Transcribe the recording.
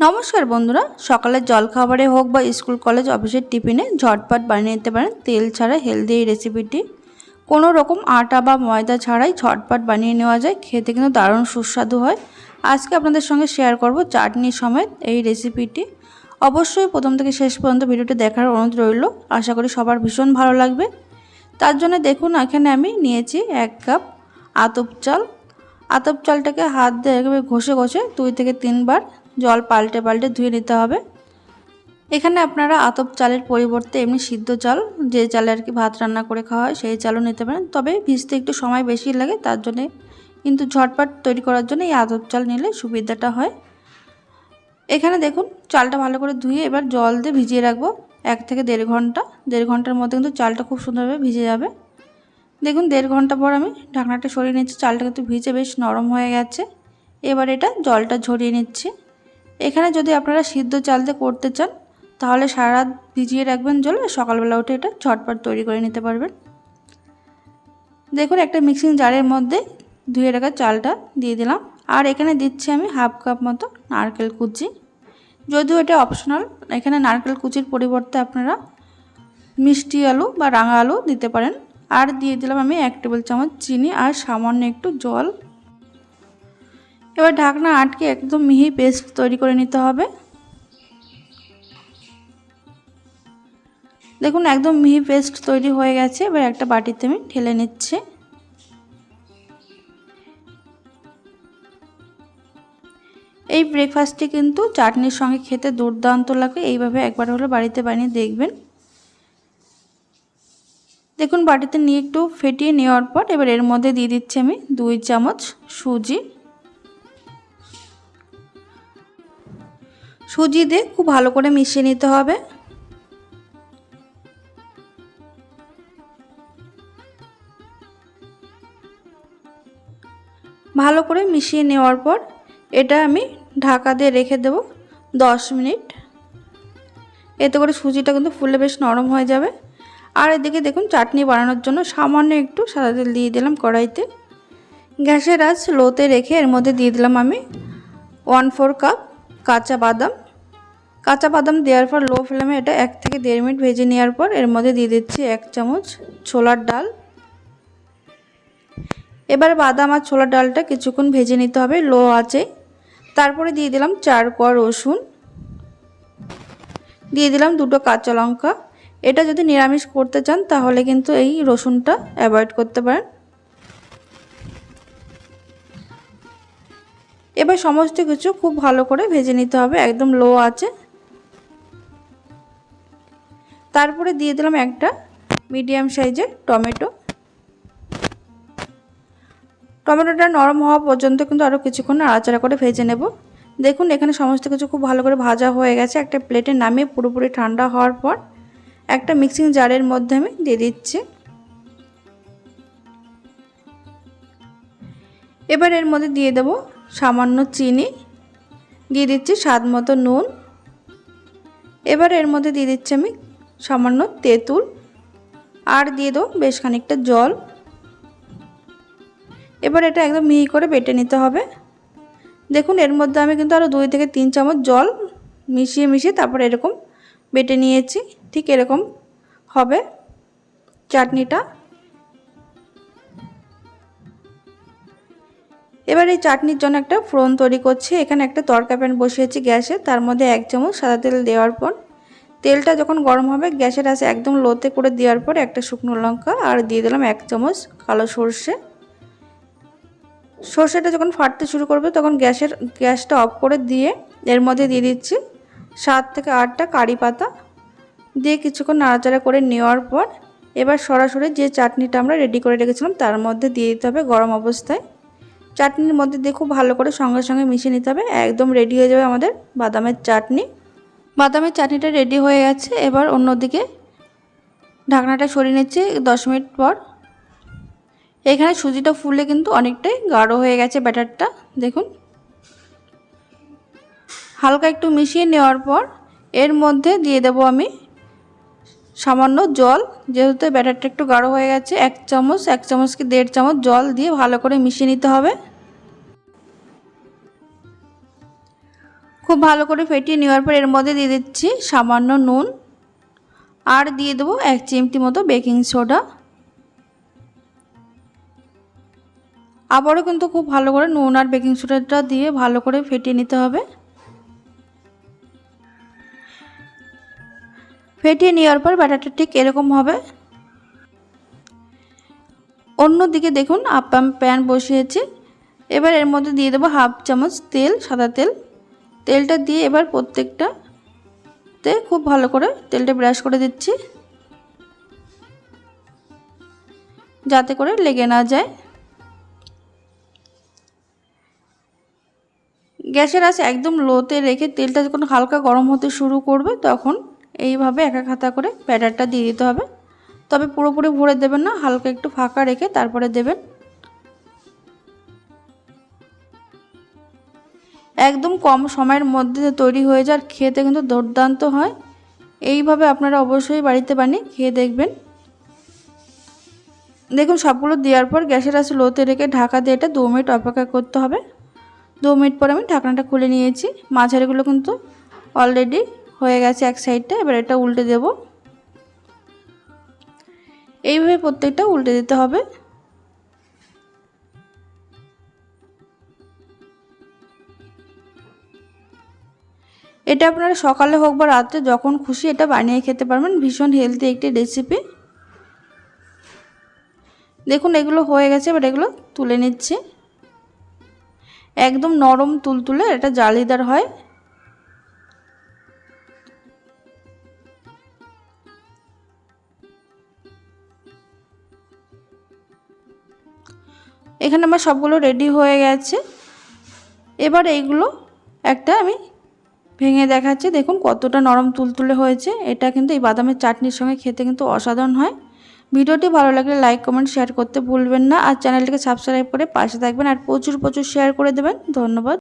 নমস্কার বন্ধুরা, সকালের জলখাবারে হোক বা স্কুল, কলেজ, অফিসের টিফিনে ঝটপট বানিয়ে নিতে পারেন তেল ছাড়া হেলদি এই রেসিপিটি। কোনো রকম আটা বা ময়দা ছাড়াই ঝটপট বানিয়ে নেওয়া যায়, খেতে কিন্তু দারুণ সুস্বাদু হয়। আজকে আপনাদের সঙ্গে শেয়ার করব চাটনি সমেত এই রেসিপিটি। অবশ্যই প্রথম থেকে শেষ পর্যন্ত ভিডিওটি দেখার অনুরোধ রইল, আশা করি সবার ভীষণ ভালো লাগবে। তার জন্য দেখুন, এখানে আমি নিয়েছি এক কাপ আতপ চাল। আতপ চালটাকে হাত দিয়ে ঘষে ঘষে দুই থেকে তিনবার জল পাল্টে পাল্টে ধুয়ে নিতে হবে। এখানে আপনারা আতপ চালের পরিবর্তে এমনি সিদ্ধ চাল, যে চালে আর কি ভাত রান্না করে খাওয়া হয় সেই চালও নিতে পারেন। তবে ভিজতে একটু সময় বেশি লাগে, তার জন্যে কিন্তু ঝটপট তৈরি করার জন্য এই আতপ চাল নিলে সুবিধাটা হয়। এখানে দেখুন, চালটা ভালো করে ধুয়ে এবার জল দিয়ে ভিজিয়ে রাখব এক থেকে দেড় ঘণ্টা। দেড় ঘণ্টার মধ্যে কিন্তু চালটা খুব সুন্দরভাবে ভিজে যাবে। দেখুন, দেড় ঘণ্টা পর আমি ঢাকনাটা সরিয়ে নিচ্ছি। চালটা কিন্তু ভিজে বেশ নরম হয়ে গেছে। এবার এটা জলটা ঝরিয়ে নিচ্ছি। এখানে যদি আপনারা সিদ্ধ চাল দিয়ে করতে চান, তাহলে সারা রাত ভিজিয়ে রাখবেন জলে, সকালবেলা উঠে এটা ঝটপট তৈরি করে নিতে পারবেন। দেখুন, একটা মিক্সিং জারের মধ্যে ধুয়ে রাখা চালটা দিয়ে দিলাম। আর এখানে দিচ্ছি আমি হাফ কাপ মতো নারকেল কুচি। যদিও এটা অপশনাল এখানে নারকেল কুচির পরিবর্তে আপনারা মিষ্টি আলু বা রাঙা আলু দিতে পারেন। আর দিয়ে দিলাম আমি এক টেবিল চামচ চিনি আর সামান্য একটু জল। এবার ঢাকনা আটকে একদম মিহি পেস্ট তৈরি করে নিতে হবে। দেখুন একদম মিহি পেস্ট তৈরি হয়ে গেছে, এবার একটা বাটিতে আমি ঢেলে নিচ্ছি। এই ব্রেকফাস্টটি কিন্তু চাটনির সঙ্গে খেতে দুর্দান্ত লাগে, এইভাবে একবার হলে বাড়িতে বানিয়ে দেখবেন। দেখুন বাটিতে নিয়ে একটু ফেটিয়ে নেওয়ার পর এবার এর মধ্যে দিয়ে দিচ্ছি আমি দুই চামচ সুজি। সুজি দিয়ে খুব ভালো করে মিশিয়ে নিতে হবে। ভালো করে মিশিয়ে নেওয়ার পর এটা আমি ঢাকা দিয়ে রেখে দেব দশ মিনিট। এতে করে সুজিটা কিন্তু ফুলে বেশ নরম হয়ে যাবে। আর এদিকে দেখুন চাটনি বানানোর জন্য সামান্য একটু সাদা তেল দিয়ে দিলাম কড়াইতে। গ্যাসের আজ লোতে রেখে এর মধ্যে দিয়ে দিলাম আমি ওয়ান ফোর কাপ কাঁচা বাদাম। কাঁচা বাদাম দেওয়ার পর লো ফ্লেমে এটা এক থেকে দেড় মিনিট ভেজে নেওয়ার পর এর মধ্যে দিয়ে দিচ্ছি এক চামচ ছোলার ডাল। এবার বাদাম আর ছোলার ডালটা কিছুক্ষণ ভেজে নিতে হবে লো আছে তারপরে দিয়ে দিলাম চার কোয়া রসুন। দিয়ে দিলাম দুটো কাঁচা লঙ্কা। এটা যদি নিরামিষ করতে চান তাহলে কিন্তু এই রসুনটা অ্যাভয়েড করতে পারেন। এবার সমস্ত কিছু খুব ভালো করে ভেজে নিতে হবে একদম লো আছে তারপরে দিয়ে দিলাম একটা মিডিয়াম সাইজের টমেটো। টমেটোটা নরম হওয়া পর্যন্ত কিন্তু আরও কিছুক্ষণ আড়াচাড়া করে ভেজে নেব। দেখুন, এখানে সমস্ত কিছু খুব ভালো করে ভাজা হয়ে গেছে। একটা প্লেটে নামিয়ে পুরোপুরি ঠান্ডা হওয়ার পর একটা মিক্সিং জারের মধ্যে আমি দিয়ে দিচ্ছি। এবার এর মধ্যে দিয়ে দেব সামান্য চিনি। দিয়ে দিচ্ছি স্বাদ মতো নুন। এবার এর মধ্যে দিয়ে দিচ্ছি আমি সামান্য তেঁতুল। আর দিয়ে দেবো বেশ খানিকটা জল। এবার এটা একদম মিহি করে বেটে নিতে হবে। দেখুন, এর মধ্যে আমি কিন্তু আরও দুই থেকে তিন চামচ জল মিশিয়ে মিশিয়ে তারপর এরকম বেটে নিয়েছি। ঠিক এরকম হবে চাটনিটা। এবার এই চাটনির জন্য একটা ফোড়ন তৈরি করছি। এখানে একটা তরকা প্যান বসিয়েছি গ্যাসে। তার মধ্যে এক চামচ সাদা তেল দেওয়ার পর তেলটা যখন গরম হবে, গ্যাসের আছে একদম লোতে করে দেওয়ার পর একটা শুকনো লঙ্কা আর দিয়ে দিলাম এক চামচ কালো সর্ষে। সর্ষেটা যখন ফাটতে শুরু করবে, তখন গ্যাসের, গ্যাসটা অফ করে দিয়ে এর মধ্যে দিয়ে দিচ্ছি সাত থেকে আটটা কারি পাতা। দিয়ে কিছুক্ষণ নাড়াচাড়া করে নেওয়ার পর, এবার সরাসরি যে চাটনিটা আমরা রেডি করে রেখেছিলাম, তার মধ্যে দিয়ে দিতে হবে গরম অবস্থায়। চাটনির মধ্যে দিয়ে খুব ভালো করে সঙ্গে সঙ্গে মিশিয়ে নিতে হবে, একদম রেডি হয়ে যাবে আমাদের বাদামের চাটনি। বাদামের চাটনিটা রেডি হয়ে গেছে। এবার অন্যদিকে ঢাকনাটা সরিয়ে নিচ্ছি দশ মিনিট পর। এখানে সুজিটা ফুলে কিন্তু অনেকটাই গাঢ় হয়ে গেছে ব্যাটারটা। দেখুন। হালকা একটু মিশিয়ে নেওয়ার পর এর মধ্যে দিয়ে দেব আমি সামান্য জল। যেহেতু ব্যাটারটা একটু গাঢ় হয়ে গেছে, এক চামচ এক চামচ কি দেড় চামচ জল দিয়ে ভালো করে মিশিয়ে নিতে হবে। খুব ভালো করে ফেটিয়ে নেওয়ার পর এর মধ্যে দিয়ে দিচ্ছি সামান্য নুন আর দিয়ে দেবো এক চিমটি মতো বেকিং সোডা। আবারও কিন্তু খুব ভালো করে নুন আর বেকিং সোডাটা দিয়ে ভালো করে ফেটিয়ে নিতে হবে। ফেটিয়ে নেওয়ার পর ব্যাটারটা ঠিক এরকম হবে। অন্যদিকে দেখুন আপাম প্যান বসিয়েছি। এবার এর মধ্যে দিয়ে দেবো হাফ চামচ তেল, সাদা তেল। তেলটা দিয়ে এবার প্রত্যেকটা তে খুব ভালো করে তেলটা ব্রাশ করে দিচ্ছি। যাতে করে লেগে না যায়। গ্যাসের আঁচ একদম লোতে রেখে তেলটা যখন হালকা গরম হতে শুরু করবে, তখন এইভাবে একা খাতা করে ব্যাটারটা দিয়ে দিতে হবে। তবে পুরোপুরি ভরে দেবেন না, হালকা একটু ফাঁকা রেখে তারপরে দেবেন। একদম কম সময়ের মধ্যে তৈরি হয়ে যায় আর খেতে কিন্তু দুর্দান্ত হয়। এইভাবে আপনারা অবশ্যই বাড়িতে বানিয়ে খেয়ে দেখবেন। দেখুন, সবগুলো দেওয়ার পর গ্যাসের আঁচ লোতে রেখে ঢাকা দিয়ে এটা দু মিনিট অপেক্ষা করতে হবে। দু মিনিট পর আমি ঢাকনাটা খুলে নিয়েছি। মাঝারিগুলো কিন্তু অলরেডি হয়ে গেছে এক সাইডটা। এবার এটা উল্টে দেব। এইভাবে প্রত্যেকটা উল্টে দিতে হবে। এটা আপনারা সকালে হোক বা রাত্রে যখন খুশি এটা বানিয়ে খেতে পারবেন। ভীষণ হেলদি একটি রেসিপি দেখুন, এগুলো হয়ে গেছে, এবার এগুলো তুলে নিচ্ছি। একদম নরম তুলতুলে এটা জালিদার হয়। এখানে আমার সবগুলো রেডি হয়ে গেছে। এবার এইগুলো একটা আমি ভেঙে দেখাচ্ছে। দেখুন কতটা নরম তুলতুলে হয়েছে। এটা কিন্তু এই বাদামের চাটনির সঙ্গে খেতে কিন্তু অসাধারণ হয়। ভিডিওটি ভালো লাগলে লাইক কমেন্ট শেয়ার করতে ভুলবেন না। আর চ্যানেলটিকে সাবস্ক্রাইব করে পাশে থাকবেন। আর প্রচুর প্রচুর শেয়ার করে দেবেন। ধন্যবাদ।